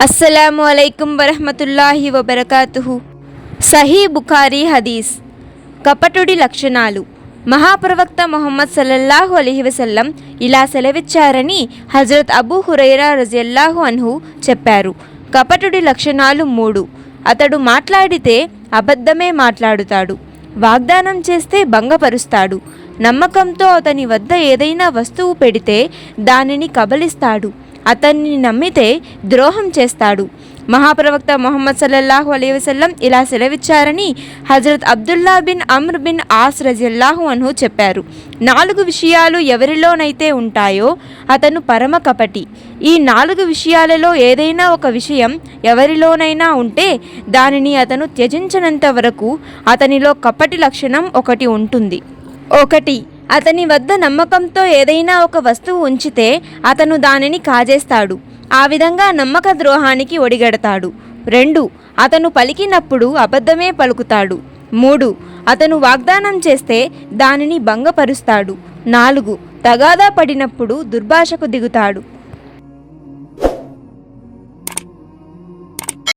అస్సలాము అలైకుం వరహమతుల్లాహి వబర్కాతుహు సహీ బుఖారీ హదీస్ కపటుడి లక్షణాలు మహాప్రవక్త మొహమ్మద్ సల్లల్లాహు అలైహి వసల్లం ఇలా సెలవిచ్చారని హజరత్ అబూ హురైరా రజల్లాహు అన్హు చెప్పారు కపటుడి లక్షణాలు మూడు అతడు మాట్లాడితే అబద్ధమే మాట్లాడుతాడు వాగ్దానం చేస్తే భంగపరుస్తాడు నమ్మకంతో అతని వద్ద ఏదైనా వస్తువు పెడితే దానిని కబలిస్తాడు అతన్ని నమ్మితే ద్రోహం చేస్తాడు. మహాప్రవక్త మొహమ్మద్ సల్లల్లాహు అలీ వసల్లం ఇలా సెలవిచ్చారని Hazrat Abdullah bin Amr bin As రజిల్లాహు అన్హు చెప్పారు. నాలుగు విషయాలు ఎవరిలోనైతే ఉంటాయో అతను పరమ కపటి. ఈ నాలుగు విషయాలలో ఏదైనా ఒక విషయం ఎవరిలోనైనా ఉంటే దానిని అతను త్యజించినంత వరకు అతనిలో కపటి లక్షణం ఒకటి ఉంటుంది. ఒకటి అతని వద్ద నమ్మకంతో ఏదైనా ఒక వస్తువు ఉంచితే అతను దానిని కాజేస్తాడు. ఆ విధంగా నమ్మక ద్రోహానికి ఒడిగడతాడు. రెండు అతను పలికినప్పుడు అబద్ధమే పలుకుతాడు. మూడు అతను వాగ్దానం చేస్తే దానిని భంగపరుస్తాడు. నాలుగు తగాదా పడినప్పుడు దుర్భాషకు దిగుతాడు.